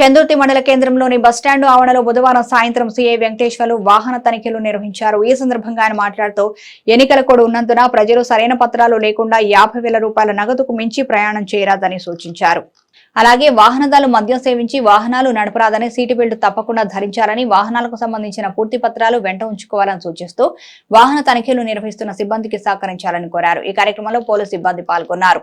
చందుర్తి మండల కేంద్రంలోని బస్టాండ్ ఆవరణలో బుధవారం సాయంత్రం సీఐ వెంకటేశ్వర్లు వాహన తనిఖీలు నిర్వహించారు. ఈ సందర్భంగా ఆయన మాట్లాడుతూ ఎన్నికల కోడ్ ఉన్నందున ప్రజలు సరైన పత్రాలు లేకుండా యాభై వేల రూపాయల నగదుకు మించి ప్రయాణం చేయరాదని సూచించారు. అలాగే వాహనదారులు మద్యం సేవించి వాహనాలు నడపరాదని సీటు బెల్ట్ తప్పకుండా ధరించాలని వాహనాలకు సంబంధించిన పూర్తి పత్రాలు వెంట ఉంచుకోవాలని సూచిస్తూ వాహన తనిఖీలు నిర్వహిస్తున్న సిబ్బందికి సహకరించాలని కోరారు. ఈ కార్యక్రమంలో పోలీసు సిబ్బంది పాల్గొన్నారు.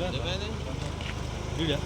Değil mi? Değil mi?